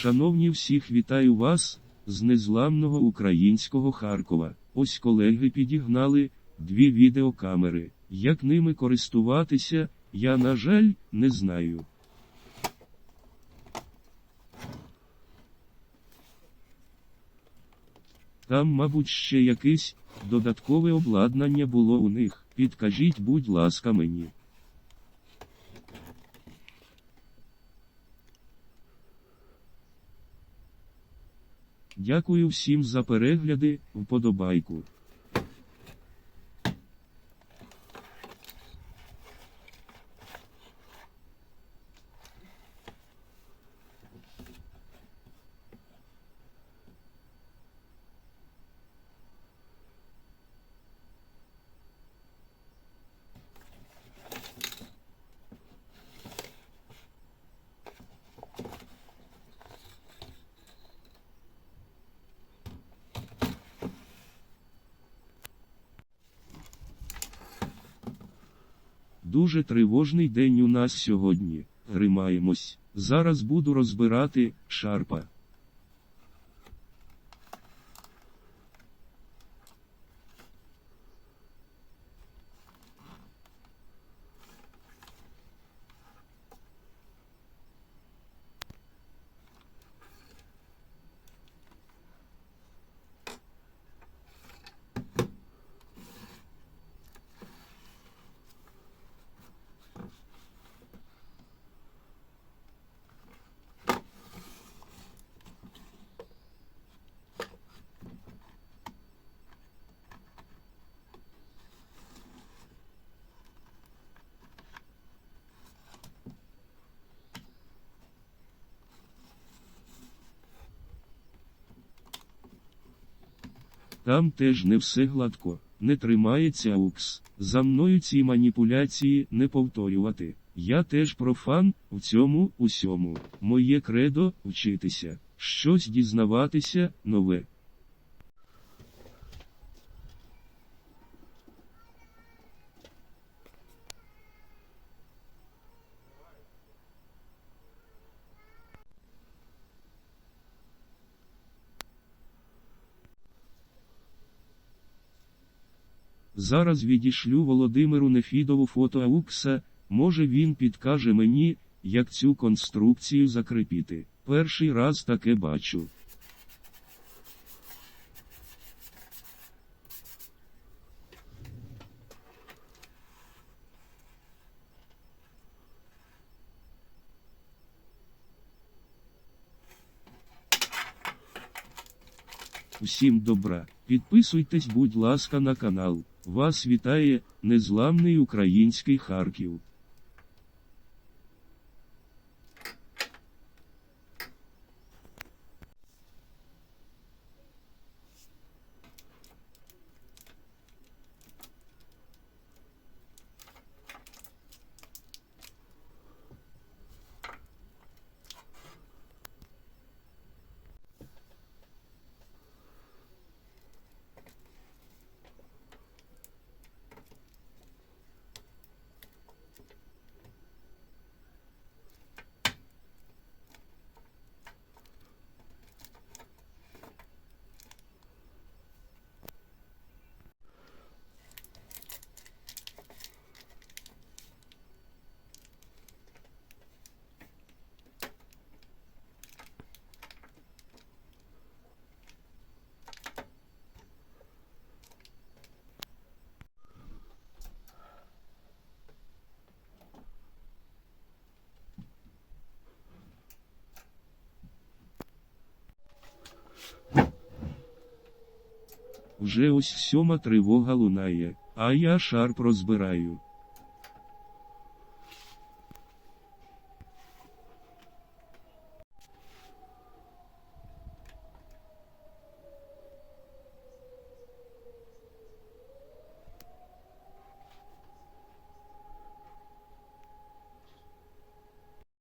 Шановні всіх вітаю вас з незламного українського Харкова. Ось колеги підігнали дві відеокамери. Як ними користуватися, я, на жаль, не знаю. Там, мабуть, ще якесь додаткове обладнання було у них. Підкажіть, будь ласка, мені. Дякую всім за перегляди, вподобайку. Дуже тривожний день у нас сьогодні. Тримаємось. Зараз буду розбирати шарпа. Там теж не все гладко, не тримається укс. За мною ці маніпуляції не повторювати. Я теж профан в цьому усьому. Моє кредо вчитися, щось дізнаватися нове. Зараз відішлю Володимиру Нефідову фото Аукса, може він підкаже мені, як цю конструкцію закріпити. Перший раз таке бачу. Усім добра. Підписуйтесь, будь ласка, на канал. Вас вітає незламний український Харків. Вже ось сьома тривога лунає, а я шарп розбираю.